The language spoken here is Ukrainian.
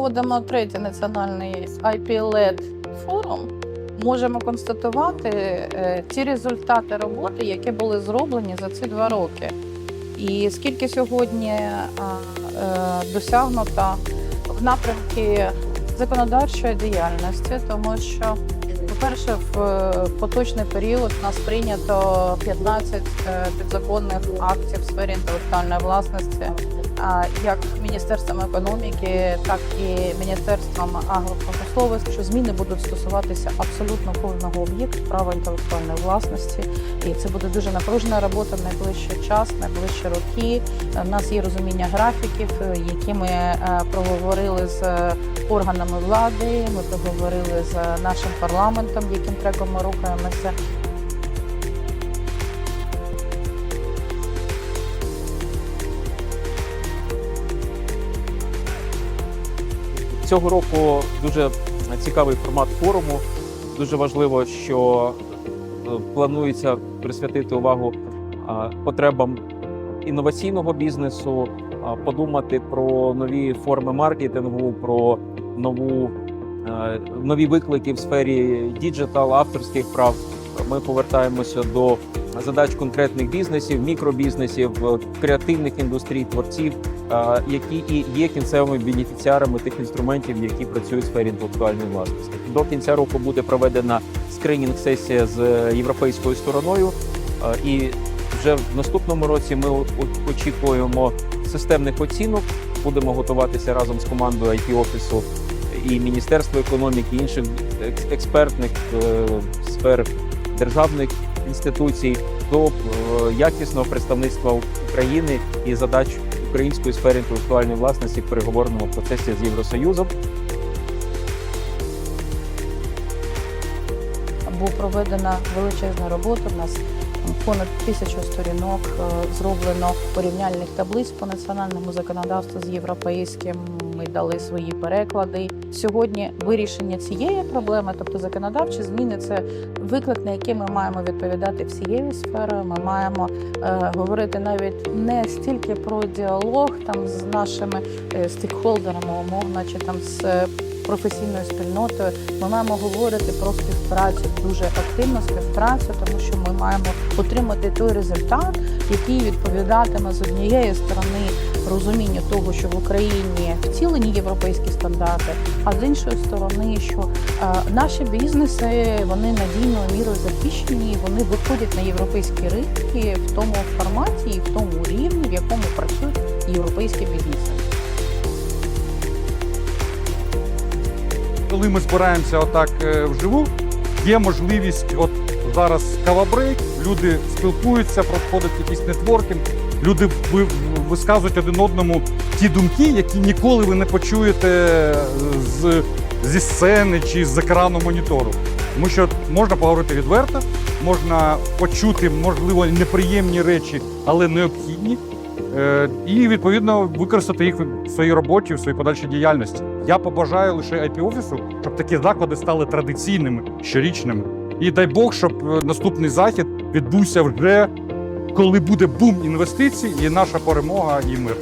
проводимо третій національний IP-LED форум, можемо констатувати е, ті результати роботи, які були зроблені за ці два роки. І скільки сьогодні а, е, досягнуто в напрямки законодавчої діяльності, тому що, по-перше, в е, поточний період у нас прийнято 15 е, підзаконних актів в сфері інтелектуальної власності, як Міністерством економіки, так і Міністерством агропромисловості, що зміни будуть стосуватися абсолютно кожного об'єкту права інтелектуальної власності. І це буде дуже напружена робота в найближчий час, найближчі роки. У нас є розуміння графіків, які ми е, проговорили з органами влади. Ми проговорили з нашим парламентом, яким треком ми рухаємося. Цього року дуже цікавий формат форуму. Дуже важливо, що е, планується присвятити увагу потребам інноваційного бізнесу, подумати про нові форми маркетингу, про нову нові виклики в сфері діджитал, авторських прав. Ми повертаємося до задач конкретних бізнесів, мікробізнесів, е, креативних індустрій, творців, які і є кінцевими бенефіціарами тих інструментів, які працюють в сфері інтелектуальної власності. До кінця року буде проведена скринінг-сесія з е, європейською стороною, е, і вже в наступному році ми очікуємо системних оцінок. Будемо готуватися разом з командою it офісу і Міністерства економіки, і інших експертних е, сфер державних інституцій до е, якісного представництва України і задач української сфери інтелектуальної власності в переговорному процесі з Євросоюзом. була проведена величезна робота. У нас понад тисячу сторінок е, зроблено порівняльних таблиць по національному законодавству з європейським. Ми дали свої переклади. Сьогодні вирішення цієї проблеми, тобто законодавчі зміни, це виклик, на який ми маємо відповідати всією сферою. Ми маємо е, говорити навіть не стільки про діалог там з нашими е, стейкхолдерами, умовно, чи там з е, професійною спільнотою. Ми маємо говорити про співпрацю, дуже активну співпрацю, тому що ми маємо отримати той результат, який відповідатиме з однієї сторони розумінню того, що в Україні втілені європейські стандарти, а з іншої сторони, що е, наші бізнеси вони надійною мірою захищені, вони виходять на європейські ринки в тому форматі і в тому рівні, в якому працюють європейські бізнеси. Коли ми збираємося отак е, вживу, є можливість, от зараз кавабрейк, люди спілкуються, проходить якийсь нетворкінг, люди висказують один одному ті думки, які ніколи ви не почуєте з, зі сцени чи з екрану монітору. Тому що можна поговорити відверто, можна почути, можливо, неприємні речі, але необхідні. Е, І відповідно використати їх в своїй роботі, в своїй подальшій діяльності. Я побажаю лише IP офісу, щоб такі заклади стали традиційними, щорічними. І дай Бог, щоб е, наступний захід відбувся вже коли буде бум інвестицій, і наша перемога і мир.